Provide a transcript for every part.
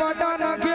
বদন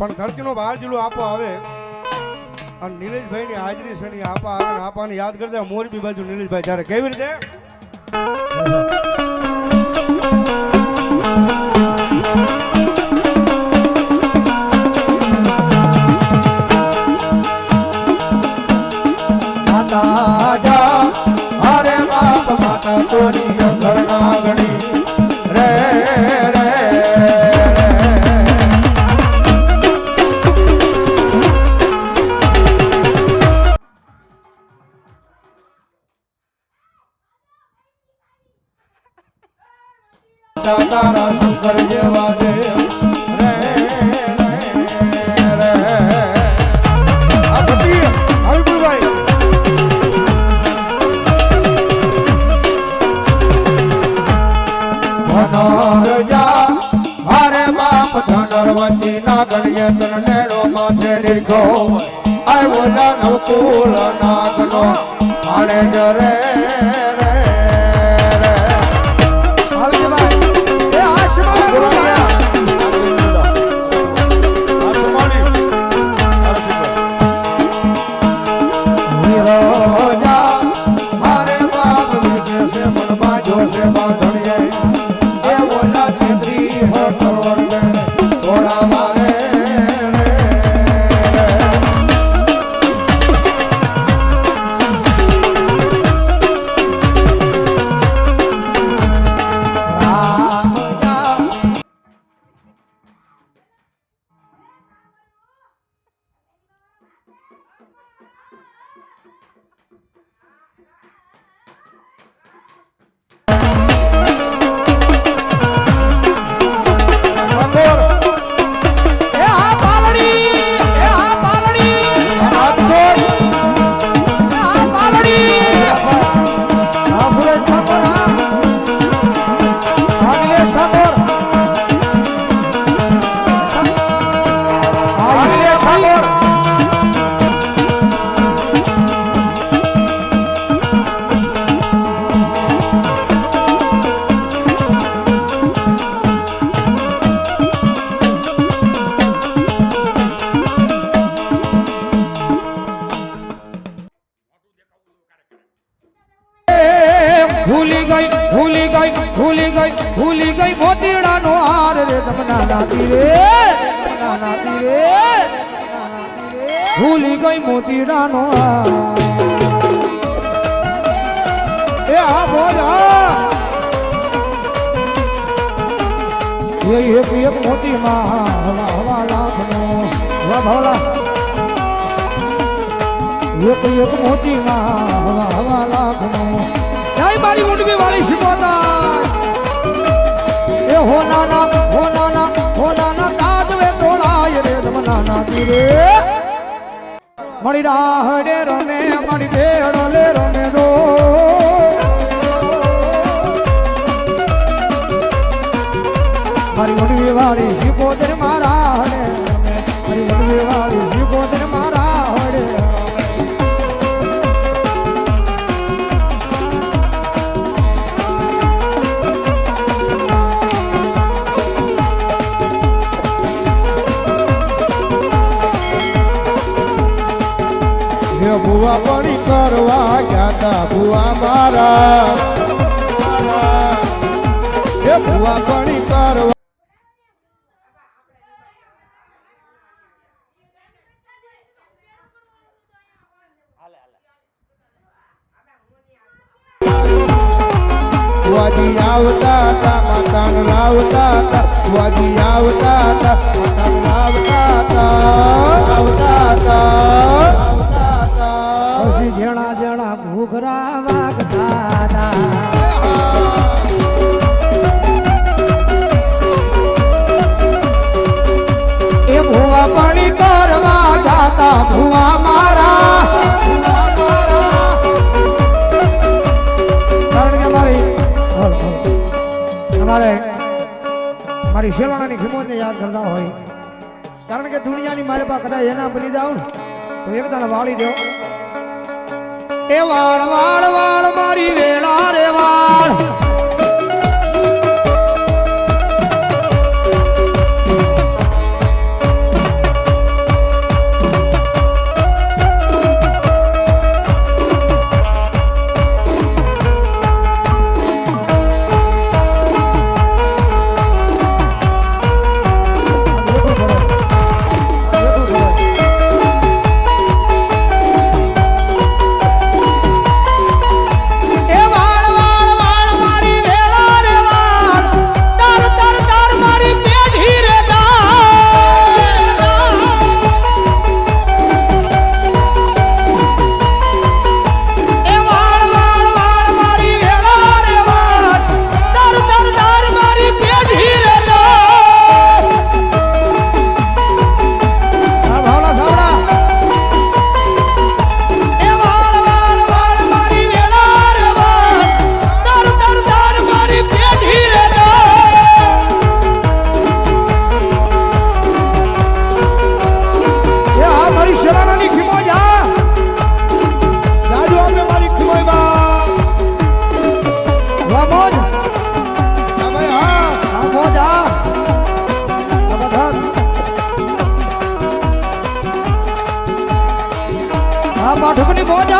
પણ ધરતીનો બહાર જિલ્લો આપો આવે. અને નીલેશભાઈની હાજરી છે ને આપા આવે ને આપાને યાદ દે. મોરબી બાજુ નીલેશભાઈ, જ્યારે કેવી રીતે? આવ્યો નવકુલ નાગનો આણે જરે નાતી રે નાતી રે ભૂલી ગઈ મોતીડાનો એ આ બોલા એક એક મોતી માં હવા હવા લાખનો હવા ભવલા એક એક મોતી માં હવા હવા લાખનો જય મારી મોટી વાળી શીખો. મળી રાહડે રમે મળી ભેડો લે રમે રો મારી મોટી વાળી મારા. એ વાજી આવતા તા મકાન લાવતા તા વાજી આવતા તા મકાન લાવતા તા આવતા તા પછી જેણા જેણા ઘૂઘરા આપણી સેવાળાની ખીમોતને યાદ કરતા હોય. કારણ કે દુનિયાની મારે પા કદાચ એના બની જાવ ને, તો એક દાણા વાળી દો. એ વાળ વાળ વાળ, મારી વેળા રે વાળ. આ પાઠકની મોજ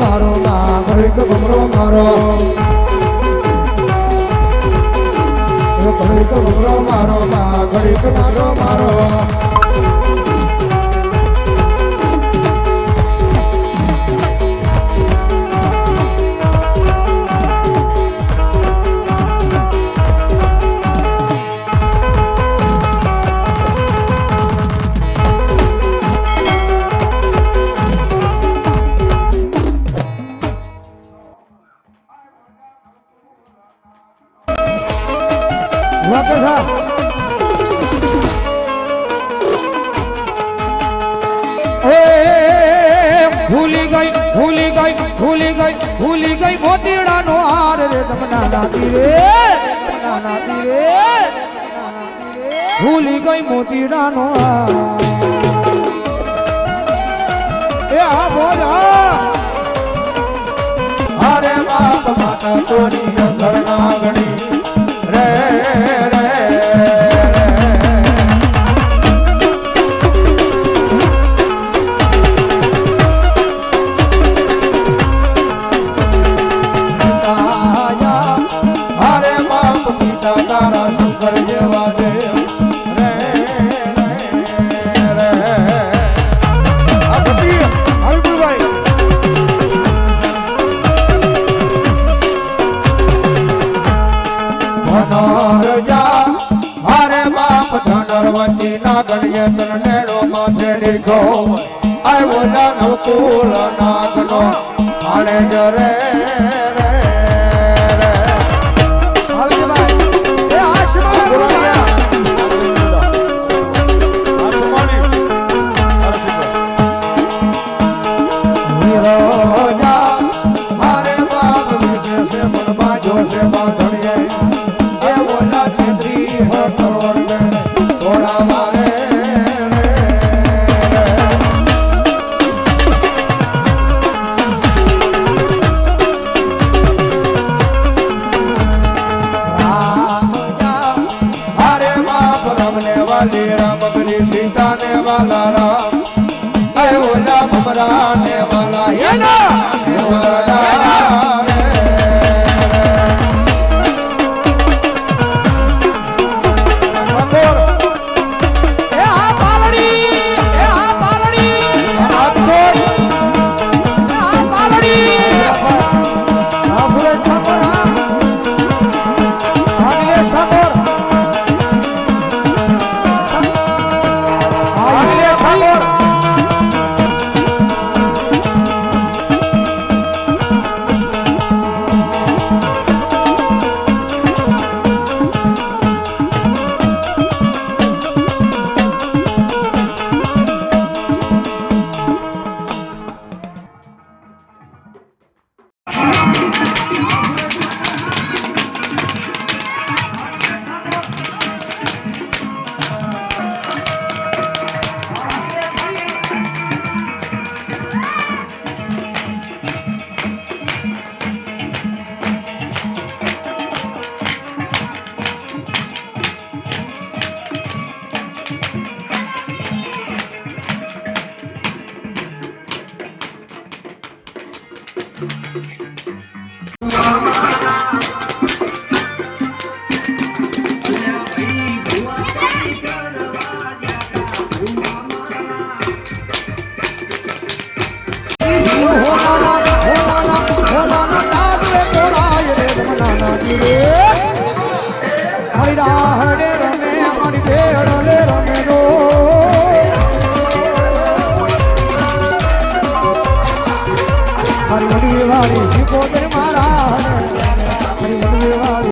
મારો ના ઘરે ગમરો મારો. ઘડીક ભૂરો મારો મા ઘડીક મારો મારો. નાતી રે નાતી રે ભૂલી ગઈ મોતીરાનો એ હા બોલા અરે બાપ, માતા તોરી અંગણાગણી રે રે. ધનરજા હારે બાપ ધનરવતી નાગણીએ તન નેડો માથે લીધો આવ્યો નાનો કુલ નાગનો હારે જરે ને રામ કરી સીતા ને વાલા રામ. આવ્યો ભમરા ને વાલા Adiós.